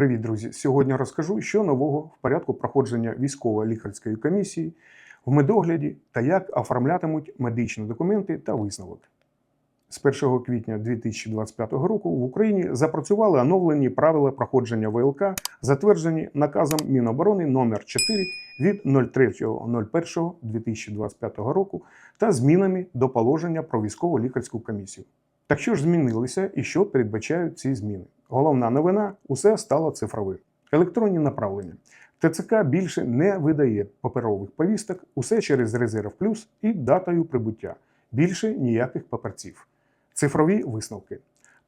Привіт, друзі! Сьогодні розкажу, що нового в порядку проходження військово-лікарської комісії в медогляді та як оформлятимуть медичні документи та висновок. З 1 квітня 2025 року в Україні запрацювали оновлені правила проходження ВЛК, затверджені наказом Міноборони номер 4 від 03.01.2025 року та змінами до положення про військово-лікарську комісію. Так що ж змінилися і що передбачають ці зміни? Головна новина усе стало цифровим. Електронні направлення. ТЦК більше не видає паперових повісток, усе через резерв плюс і датою прибуття. Більше ніяких паперців. Цифрові висновки.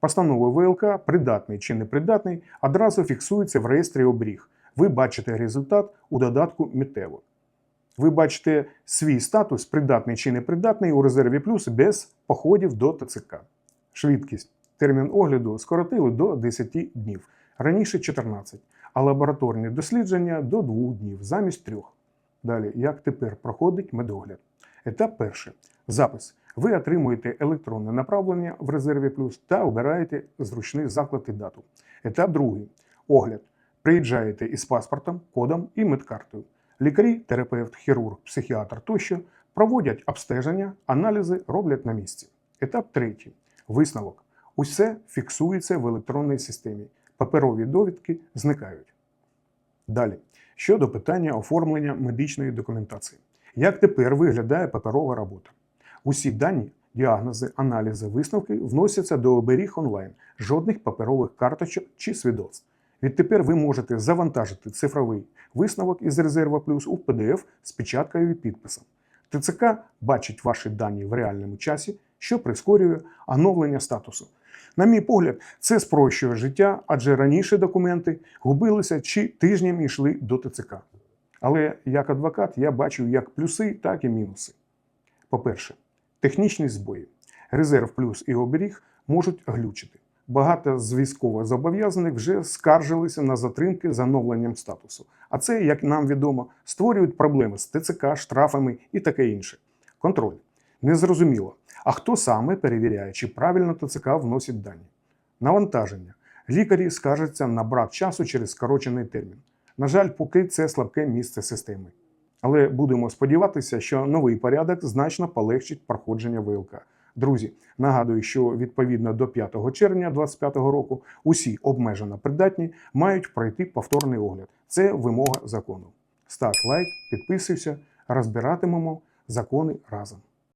Постанови ВЛК, придатний чи непридатний, одразу фіксується в реєстрі обріг. Ви бачите результат у додатку Мітево. Ви бачите свій статус, придатний чи непридатний у резерві плюс без походів до ТЦК. Швидкість. Термін огляду скоротили до 10 днів, раніше 14, а лабораторні дослідження до 2 днів замість 3. Далі, як тепер проходить медогляд? Етап перший. Запис. Ви отримуєте електронне направлення в резерві плюс та обираєте зручний заклад і дату. Етап другий. Огляд. Приїжджаєте із паспортом, кодом і медкартою. Лікарі, терапевт, хірург, психіатр тощо проводять обстеження, аналізи роблять на місці. Етап третій. Висновок. Усе фіксується в електронній системі. Паперові довідки зникають. Далі. Щодо питання оформлення медичної документації. Як тепер виглядає паперова робота? Усі дані, діагнози, аналізи, висновки вносяться до оберіг онлайн, жодних паперових карточок чи свідоцтв. Відтепер ви можете завантажити цифровий висновок із резерва плюс у PDF з печаткою і підписом. ТЦК бачить ваші дані в реальному часі, що прискорює оновлення статусу. На мій погляд, це спрощує життя, адже раніше документи губилися чи тижнями йшли до ТЦК. Але як адвокат я бачу як плюси, так і мінуси. По-перше, технічні збої. Резерв плюс і оберіг можуть глючити. Багато з військовозобов'язаних вже скаржилися на затримки з оновленням статусу. А це, як нам відомо, створюють проблеми з ТЦК, штрафами і таке інше. Контроль. Незрозуміло. А хто саме перевіряє, чи правильно ТЦК вносить дані? Навантаження. Лікарі скаржаться на брак часу через скорочений термін. На жаль, поки це слабке місце системи. Але будемо сподіватися, що новий порядок значно полегшить проходження ВЛК. Друзі, нагадую, що відповідно до 5 червня 2025 року усі обмежено придатні мають пройти повторний огляд. Це вимога закону. Став лайк, підписуйся, розбиратимемо закони разом.